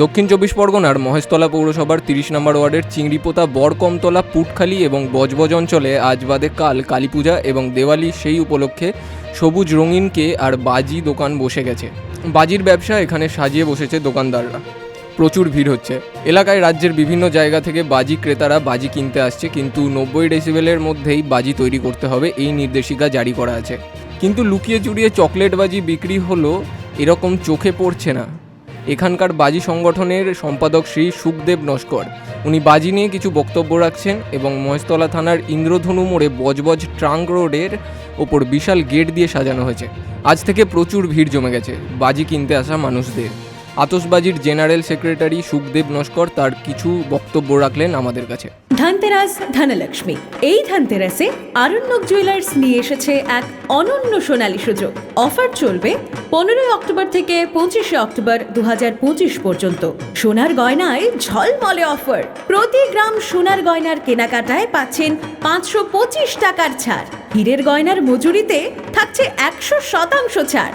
দক্ষিণ চব্বিশ পরগনার মহেশতলা পৌরসভার তিরিশ নম্বর ওয়ার্ডের চিংড়িপোতা বরকমতলা পুটখালি এবং বজবজ অঞ্চলে আজ বাদে কাল কালীপূজা এবং দেওয়ালি সেই উপলক্ষে সবুজ রঙিনকে আর বাজি দোকান বসে গেছে। বাজির ব্যবসা এখানে সাজিয়ে বসেছে দোকানদাররা। প্রচুর ভিড় হচ্ছে। এলাকায় রাজ্যের বিভিন্ন জায়গা থেকে বাজি ক্রেতারা বাজি কিনতে আসছে, কিন্তু নব্বই ডেসিবেলের মধ্যেই বাজি তৈরি করতে হবে এই নির্দেশিকা জারি করা আছে। কিন্তু লুকিয়ে চুরিয়ে চকলেট বাজি বিক্রি হলো এরকম চোখে পড়ছে না। এখানকার বাজি সংগঠনের সম্পাদক শ্রী সুখদেব নস্কর। উনি বাজি নিয়ে কিছু বক্তব্য রাখছেন এবং মহেশতলা থানার ইন্দ্রধনু মোড়ে বজবজ ট্রাঙ্ক রোডের ওপর বিশাল গেট দিয়ে সাজানো হয়েছে। আজ থেকে প্রচুর ভিড় জমে গেছে বাজি কিনতে আসা মানুষদের। আতসবাজির জেনারেল সেক্রেটারি সুখদেব নস্কর তার কিছু বক্তব্য রাখলেন আমাদের কাছে। ধনতেরাস ধনলক্ষ্মী। এই ধনতেরাসে আরণ্যক জুয়েলার্স নিয়ে এসেছে এক অনন্য সোনালী সুযোগ। অফার চলবে পনেরোই অক্টোবর থেকে পঁচিশে অক্টোবর দু হাজার পঁচিশ পর্যন্ত। সোনার গয়নায় ঝলমলে অফার প্রতি গ্রাম সোনার গয়নার কেনাকাটায় পাচ্ছেন পাঁচশো পঁচিশ টাকার ছাড়। হীরের গয়নার মজুরিতে থাকছে একশো শতাংশ ছাড়।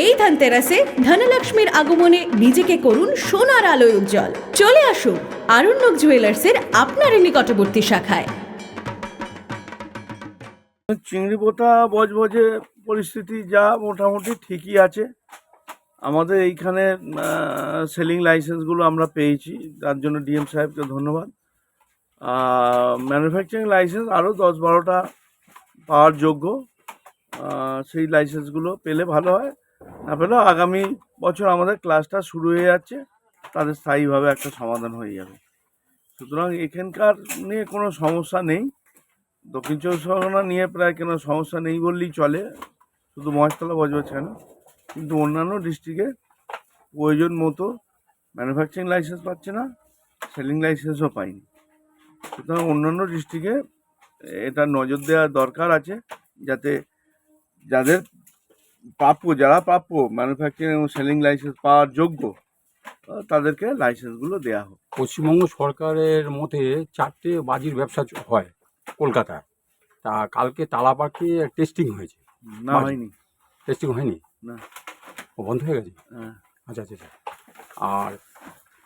এই ধনতেরাসে ধনলক্ষ্মীর আগমনে নিজেকে করুন সোনার আলোয় উজ্জ্বল। চলে আসুন আরণ্যক জুয়েলার্সের আপনার নিকটবর্তী শাখায়। চিংড়ি পোতা, বজবজে পরিস্থিতি যা মোটামুটি ঠিকই আছে। আমাদের এইখানে সেলিং লাইসেন্সগুলো আমরা পেয়েছি। তার জন্য ডিএম সাহেবকে ধন্যবাদ। ম্যানুফ্যাকচারিং লাইসেন্স আরও দশ বারোটা পাওয়ার যোগ্য। সেই লাইসেন্সগুলো পেলে ভালো হয়। পেলেও আগামী বছর আমাদের ক্লাসটা শুরু হয়ে যাচ্ছে, তাদের স্থায়ীভাবে একটা সমাধান হয়ে যাবে। সুতরাং এখানকার নিয়ে কোনো সমস্যা নেই। দক্ষিণ চব্বিশ পরগনা নিয়ে প্রায় কোনো সমস্যা নেই বললেই চলে, শুধু মহেশতলা বজবজ কেন কিন্তু অন্যান্য ডিস্ট্রিক্টে প্রয়োজন মতো ম্যানুফ্যাকচারিং লাইসেন্স পাচ্ছে না সেলিং লাইসেন্সও পাইনি। সুতরাং অন্যান্য ডিস্ট্রিক্টে এটা নজর দেওয়া দরকার আছে, যাতে যাদের প্রাপ্য যারা প্রাপ্য ম্যানুফ্যাকচারিং এবং সেলিং লাইসেন্স পাওয়ার যোগ্য তাদেরকে লাইসেন্সগুলো দেওয়া হোক। পশ্চিমবঙ্গ সরকারের মতে চারটে বাজির ব্যবসা হয় কলকাতায়। তা কালকে তালাপাকে টেস্টিং হয়েছে। না হয়নি। টেস্টিং হয়নি? না। ও বন্ধ হয়ে গেছে? হ্যাঁ। আচ্ছা আচ্ছা আচ্ছা। আর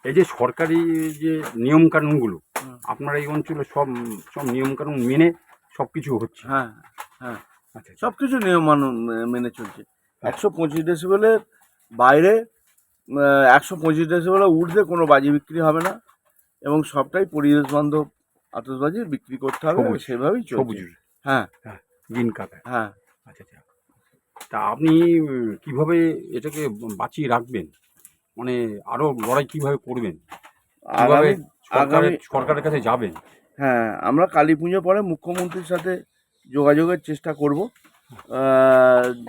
এই যে সরকারি যে নিয়মকানুনগুলো। আপনার এই অঞ্চলে সব সব নিয়মকানুন মেনে সব কিছু হচ্ছে। হ্যাঁ হ্যাঁ। সব কিছু নিয়ম মানু- মেনে চলছে। একশো পঁচিশ ডেসিবেলের বাইরে একশো পঁচিশ ডেসিবেলের ঊর্ধ্বে কোনো বাজি বিক্রি হবে না এবং সবটাই পরিবেশ বান্ধব আতসবাজি বিক্রি করতে হবে। সেভাবেই চলছে। হ্যাঁ। গ্রিন কাকায় হ্যাঁ। আচ্ছা আচ্ছা। তা আপনি কীভাবে এটাকে বাঁচিয়ে রাখবেন? মানে আরও লড়াই কীভাবে করবেন? আগামী সরকারের কাছে যাবেন? হ্যাঁ আমরা কালী পুজো পরে মুখ্যমন্ত্রীর সাথে যোগাযোগের চেষ্টা করব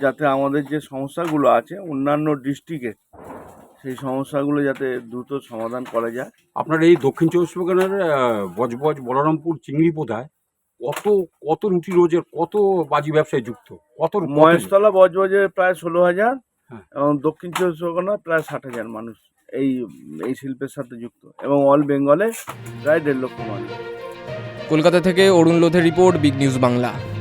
যাতে আমাদের যে সমস্যাগুলো আছে অন্যান্য ডিস্ট্রিক্টে সেই সমস্যাগুলো যাতে দ্রুত সমাধান করা যায়। আপনার এই দক্ষিণ চব্বিশ পরগনার বজবজ বলরামপুর চিংড়ি পোতায় কত কত রুটি রোজের কত বাজি ব্যবসায় যুক্ত? কত কত- মহেশতলা বজবজে প্রায় ষোলো হাজার হ্যাঁ। এবং দক্ষিণ চব্বিশ পরগনা প্রায় ষাট হাজার মানুষ এই এই শিল্পের সাথে যুক্ত এবং অল বেঙ্গলে প্রায় দেড় লক্ষ মানুষ। কলকাতা থেকে অরুণ লোধের রিপোর্ট বিগ নিউজ বাংলা।